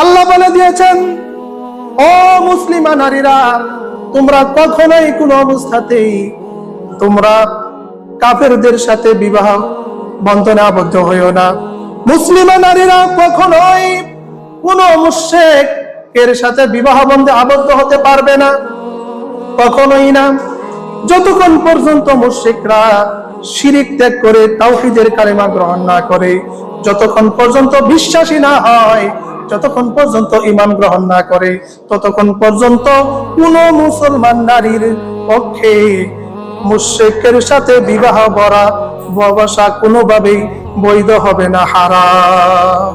আল্লাহ বলে দিয়েছেন, ও মুসলিমা নারীরা, তোমরা কখনোই কোনো অবস্থাতেই তোমরা কাফেরদের সাথে বিবাহ বন্ধনে আবদ্ধ হইও না। মুসলিমা নারীরা কখনোই কোন মুশেক এর সাথে বিবাহ বন্ধে আবদ্ধ হতে পারবে না, কখনোই না। যতক্ষণ পর্যন্ত মুশরিকরা শিরিক ত্যাগ করে, তাওহিদের কালেমা গ্রহণ না করে, যতক্ষণ পর্যন্ত বিশ্বাসী না হয় যতক্ষণ পর্যন্ত ইমান গ্রহণ না করে, ততক্ষণ পর্যন্ত কোন মুসলমান নারীর পক্ষে মুশরিকের সাথে বিবাহ বরা বসা কোনোভাবেই বৈধ হবে না, হারাম।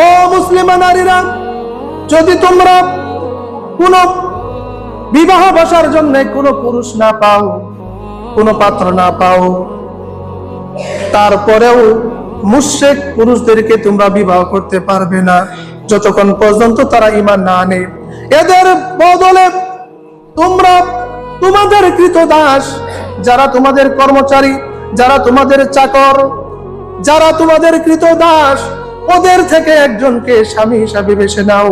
ও মুসলিমা নারীরা, যদি তোমরা কোন বিবাহ বসার জন্য কোনো পুরুষ না পাও, কোনো পাত্র না পাও, তারপরেও মুশেক পুরুষদেরকে তোমরা বিবাহ করতে পারবে না। যতক্ষণ পর্যন্ত তারা ইমান না আনে, এদের বদলে তোমরা তোমাদের কৃত দাস, যারা তোমাদের কর্মচারী, যারা তোমাদের চাকর, যারা তোমাদের কৃত দাস, ওদের থেকে একজনকে স্বামী হিসাবে বেছে নাও।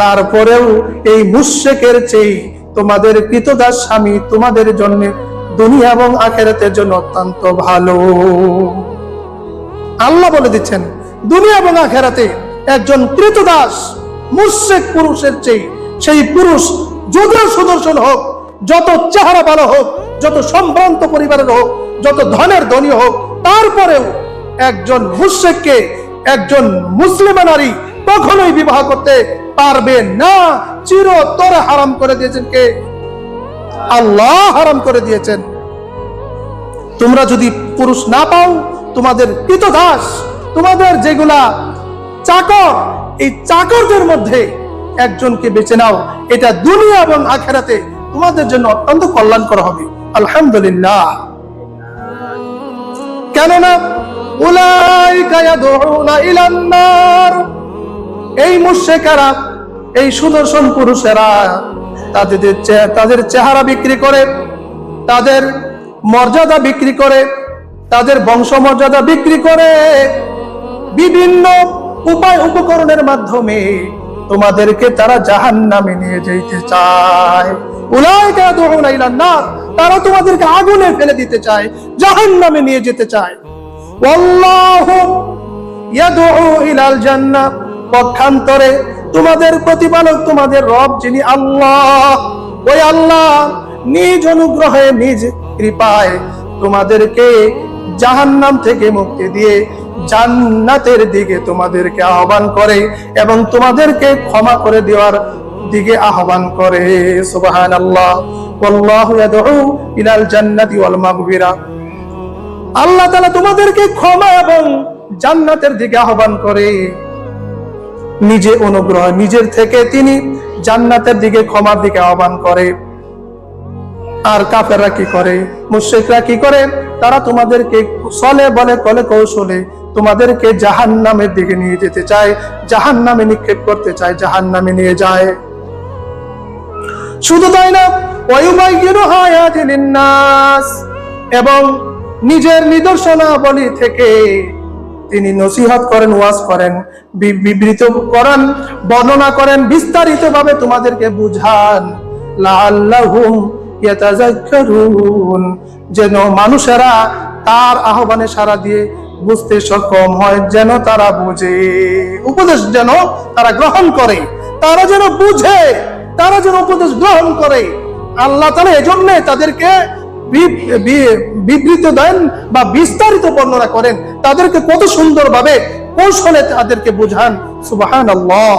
তারপরেও এই মুশেকের চেয়ে তোমাদের কৃতদাস স্বামী তোমাদের জন্য দুনিয়া এবং আখেরাতের জন্য অত্যন্ত ভালো। আল্লাহ বলে দিচ্ছেন, দুনিয়া এবং আখেরাতে একজন কৃতদাস মুশেক পুরুষের চেয়ে সেই পুরুষ যদিও সুদর্শন হোক, যত চেহারা ভালো হোক, যত সম্ভ্রান্ত পরিবারের হোক, যত ধনের ধনী হোক, তারপরেও একজন মুশেককে একজন মুসলিমা নারী কখনোই বিবাহ করতে পারবে না, চিরতরে হারাম করে দিয়েছেন কে? আল্লাহ হারাম করে দিয়েছেন। তোমরা যদি পুরুষ না পাও তোমাদের দাস তোমাদের যেগুলা চাকর, এই চাকরদের মধ্যে একজনকে বেছে নাও। এটা দুনিয়া এবং আখেরাতে তোমাদের জন্য অত্যন্ত কল্যাণকর হবে। আলহামদুলিল্লাহ। কেননা এই এই পুরুষেরা তাদের তাদের চেহারা বিক্রি করে, তাদের মর্যাদা বিক্রি করে তাদের বংশ মর্যাদা বিক্রি করে বিভিন্ন উপায় উপকরণের মাধ্যমে তোমাদেরকে তারা জাহান নামে নিয়ে যেতে চায়। তারা তোমাদেরকে আগুনে ফেলে দিতে চায় জাহান নামে নিয়ে যেতে চায়। তোমাদের প্রতিপালক তোমাদের রব, যিনি আল্লাহ। ওই আল্লাহ নিজ অনুগ্রহে, নিজ কৃপায় তোমাদেরকে জাহান্নাম থেকে মুক্তি দিয়ে জান্নাতের দিকে তোমাদেরকে আহ্বান করে এবং তোমাদেরকে ক্ষমা করে দেওয়ার দিকে আহ্বান করে। সুবহান আল্লাহ ইলাল জান্নাতি ওয়াল মাগফিরা। আল্লাহ তাআলা তোমাদেরকে ক্ষমা এবং জান্নাতের দিকে আহ্বান করে। নিজে অনুগ্রহ, নিজের থেকে তিনি জান্নাতের দিকে ক্ষমার দিকে আহ্বান করে। আর কাফেররা কি করে? মুশ্রিকরা কি করে? তারা তোমাদেরকে চলে বলে, কলে কৌশলে তোমাদেরকে জাহান নামের দিকে নিয়ে যেতে চায় জাহান নামে নিক্ষেপ করতে চায় জাহান নামে নিয়ে যায়। শুধু তাই না এবং নিজের নিদর্শনাবলী থেকে তিনি নসিহত করেন, ওয়াজ করেন বিবৃত করেন, বর্ণনা করেন বিস্তারিত ভাবে তোমাদেরকে বুঝান। ইয়াতাযাক্কারুন যেন মানুষেরা তার আহ্বানে সারা দিয়ে বুঝতে সক্ষম হয়, যেন তারা বুঝে। উপদেশ যেন তারা গ্রহণ করে, তারা যেন বুঝে, তারা যেন উপদেশ গ্রহণ করে। আল্লাহ তারা এজন্য তাদেরকে বিবৃত দেন বা বিস্তারিত বর্ণনা করেন। তাদেরকে কত সুন্দরভাবে কৌশলে তাদেরকে বুঝান। সুবাহান আল্লাহ